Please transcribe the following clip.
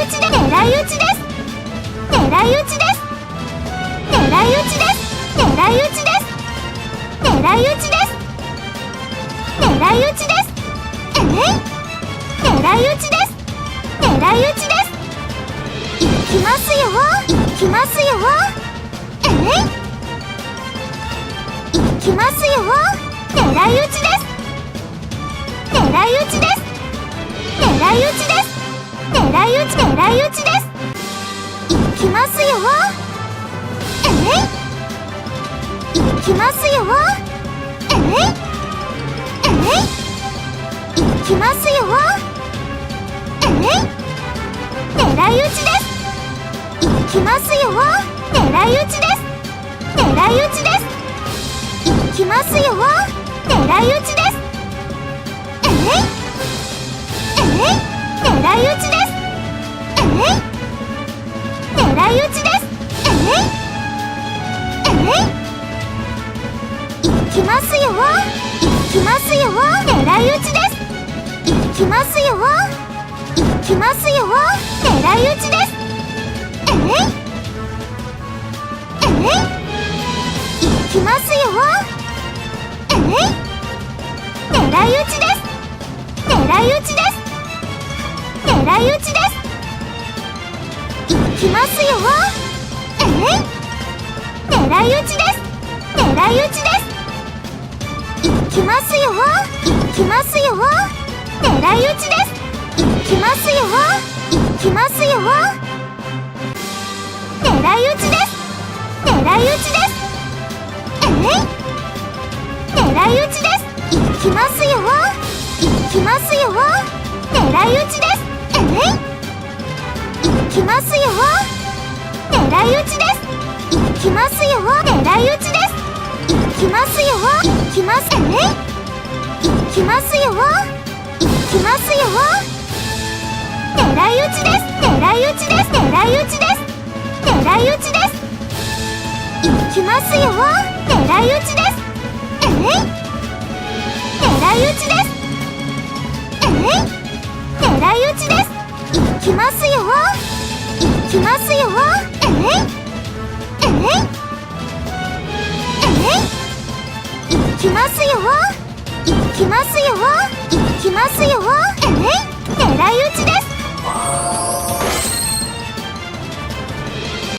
い撃ちです。狙い撃ちです。狙い撃ちです。狙い撃ちです。狙い撃ちです。狙い撃ちです。えい？狙い撃ちです。狙い撃ちです。行きますよ。行きますよ。えい？行きますよ。狙い撃ちです。狙い撃ちです。狙い撃ちです。狙い撃ち狙い撃ちです。行きますよ。えい。行きますよ。えい。えい。行きますよ。えい。狙い撃ちです。行きますよ。狙い撃ちです。狙い撃ちです。行きますよ。狙い撃ちです。えい。えい。狙い撃ちです。えい狙い撃ちです。えいえい行きます。よ行きます。よ狙い撃ちです。行きます。よ行きます。よ狙い撃ちです。えいえい行きます。よえい狙い撃ちです。狙い撃ちです。狙い撃ちきますよ。えい狙い撃ちです狙い撃ちです行きますよ。行きますよ。狙い撃ちです行きますよ。行きますよ。狙い撃ちです狙い撃ちですえい狙い撃ちです行きますよ。行きますよ。狙い撃ちですきますよ。狙い撃ちです。行きますよ。狙い撃ちです。行きますよ。行きます。えい。行きますよ。行きますよ。狙い撃ちです。狙い撃ちです。狙い撃ちです。狙い撃ちです。行きますよ。狙い撃ちです。えい。狙い撃ちです。きますよ。えい？えい？えい？行きますよ。行きますよ。行きますよ。えい？